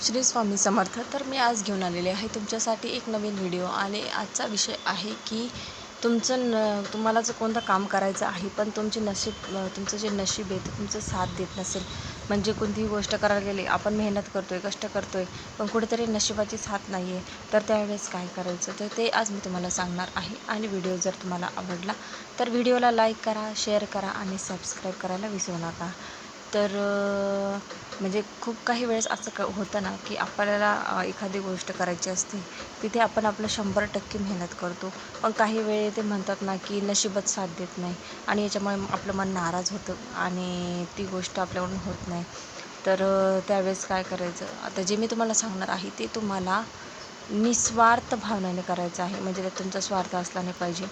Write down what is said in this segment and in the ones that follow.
श्री स्वामी समर्थ. तर मी आज घेऊन आलेले आहे तुमच्यासाठी एक नवीन व्हिडिओ आणि आजचा विषय आहे की तुमचं न तुम्हाला जर कोणतं काम करायचं आहे पण तुमचे नशीब तुमचं जे नशीब आहे ते तुमचं साथ देत नसेल. म्हणजे कोणतीही गोष्ट करायला गेली आपण मेहनत करतो आहे कष्ट करतो आहे पण कुठेतरी नशिबाची साथ नाही आहे तर त्यावेळेस काय करायचं? तर ते आज मी तुम्हाला सांगणार आहे आणि व्हिडिओ जर तुम्हाला आवडला तर व्हिडिओला लाईक करा शेअर करा आणि सबस्क्राईब करायला विसरू नका. तर म्हणजे खूप काही वेळेस असं क होतं ना की आपल्याला एखादी गोष्ट करायची असते तिथे आपण आपलं शंभर टक्के मेहनत करतो. पण काही वेळे ते म्हणतात ना की नशीबच साथ देत नाही आणि याच्यामुळे आपलं मन नाराज होतं आणि ती गोष्ट आपल्याकडून होत नाही. तर त्यावेळेस काय करायचं? आता जे मी तुम्हाला सांगणार आहे ते तुम्हाला निस्वार्थ भावनेने करायचं आहे. म्हणजे त्यात तुमचा स्वार्थ असला नाही पाहिजे.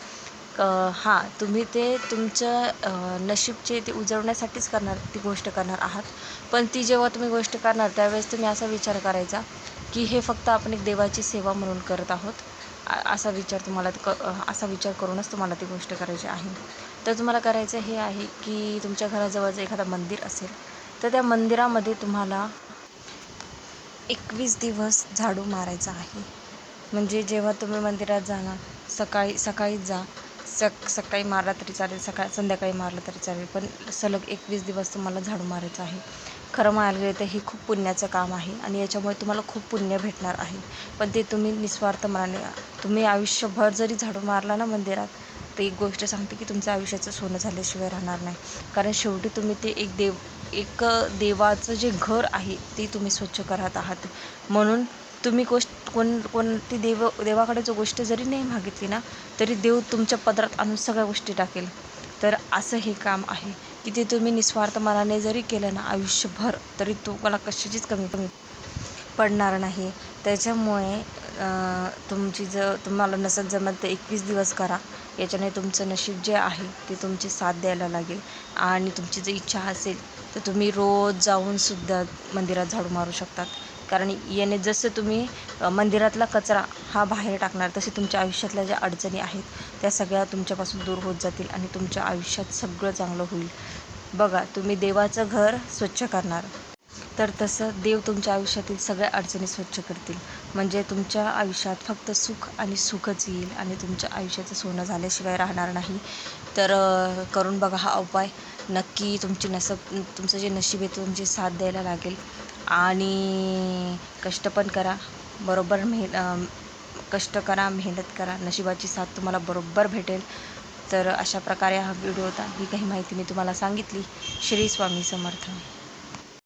हां तुम्ही ते तुमचं नशीबचे ते उजवण्यासाठीच करणार ती गोष्ट करणार आहात. पण ती जेव्हा तुम्ही गोष्ट करणार त्यावेळेस तुम्ही असा विचार करायचा की हे फक्त आपण एक देवाची सेवा म्हणून करत आहोत. असा विचार तुम्हाला क असा विचार करूनच तुम्हाला ती गोष्ट करायची आहे. तर तुम्हाला करायचं हे आहे की तुमच्या घराजवळचं एखादं मंदिर असेल तर त्या मंदिरामध्ये तुम्हाला एकवीस दिवस झाडू मारायचा आहे. म्हणजे जेव्हा तुम्ही मंदिरात जाणार सकाळी सकाळीच जा. सक सकाळी मारला तरी चालेल सकाळ संध्याकाळी मारलं तरी चालेल पण सलग एकवीस दिवस तुम्हाला झाडू मारायचं आहे. खरं म्हणायला गेलं तर हे खूप पुण्याचं काम आहे आणि याच्यामुळे तुम्हाला खूप पुण्य भेटणार आहे. पण ते तुम्ही निस्वार्थ मनाने तुम्ही आयुष्यभर जरी झाडू मारला ना मंदिरात तर एक गोष्ट सांगते की तुमचं आयुष्याचं सोनं झाल्याशिवाय राहणार नाही. कारण शेवटी तुम्ही ते एक देव एक देवाचं जे घर आहे ते तुम्ही स्वच्छ करत आहात. म्हणून तुम्ही गोष्ट कोण कोणती देव देवाकडे जो गोष्ट जरी नाही मागितली ना तरी देव तुमच्या पदरात आणून सगळ्या गोष्टी टाकेल. तर असं हे काम आहे की ते तुम्ही निस्वार्थ मनाने जरी केलं ना आयुष्यभर तरी तुम्हाला कशाचीच कमी कमी पडणार नाही. त्याच्यामुळे तुमची जर तुम्हाला नसत जमत तर एकवीस दिवस करा. याच्याने तुमचं नशीब जे आहे ते तुमची साथ द्यायला लागेल. आणि तुमची जर इच्छा असेल तर तुम्ही रोज जाऊनसुद्धा मंदिरात झाडू मारू शकतात. कारण याने जसं तुम्ही मंदिरातला कचरा हा बाहेर टाकणार तसे तुमच्या आयुष्यातल्या ज्या अडचणी आहेत त्या सगळ्या तुमच्यापासून दूर होत जातील आणि तुमच्या आयुष्यात सगळं चांगलं होईल. बघा तुम्ही देवाचं घर स्वच्छ करणार. तर तसं देव तुमच्या आयुष्यातील सगळ्या अडचणी स्वच्छ करतील. म्हणजे तुमच्या आयुष्यात फक्त सुख आणि सुखच येईल आणि तुमच्या आयुष्याचं सोनं झाल्याशिवाय राहणार नाही. तर करून बघा हा उपाय. नक्की तुमची नसब तुमचं जे नशीब आहे तुमची साथ द्यायला लागेल. आणि कष्ट पण करा. बरोबर मेह कष्ट करा मेहनत करा. नशिबाची साथ तुम्हाला बरोबर भेटेल. तर अशा प्रकारे हा व्हिडिओ होता. ही काही माहिती मी तुम्हाला सांगितली. श्री स्वामी समर्थ.